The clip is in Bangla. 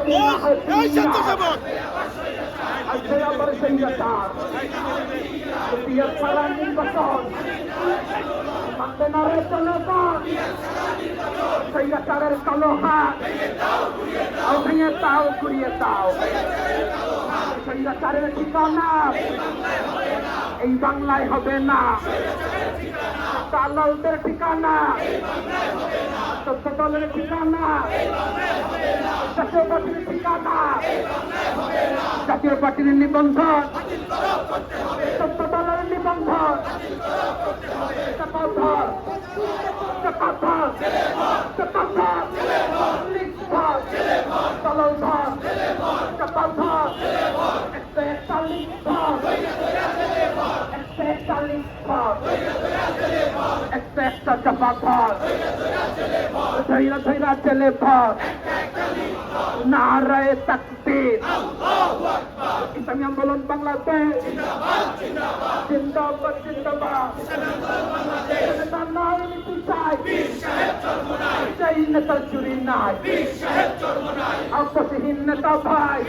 যদি না এই ছাত্র পিয়ার, সেবক আর সে আবার সেই ব্যাপার পিয়ার ছাড়া নির্বাচন মানবে না রে জনগণ সেই ব্যাপারের কালো হাত ভেঙে তাও ঘুরিয়ে তাও সেই ঠিকানা এই বাংলায় হবে না দালালদের ঠিকানা সত্য দলের ঠিকানা জাতীয় পার্টির ঠিকানা জাতীয় পার্টির নিবন্ধন। সত্য দলের নিবন্ধন। শপথ শপথ শপথ লিখধর দলধর শপথ একশো একচল্লিশ ধর একশো একচল্লিশ ধর একশো একটা শপথ ধৈরা ধৈরা চলে ভর নারায় তাকবীর। ইসলামী আন্দোলন বাংলাদেশ জিন্দাবাদ জিন্দাবাদ। নেতা ভাই।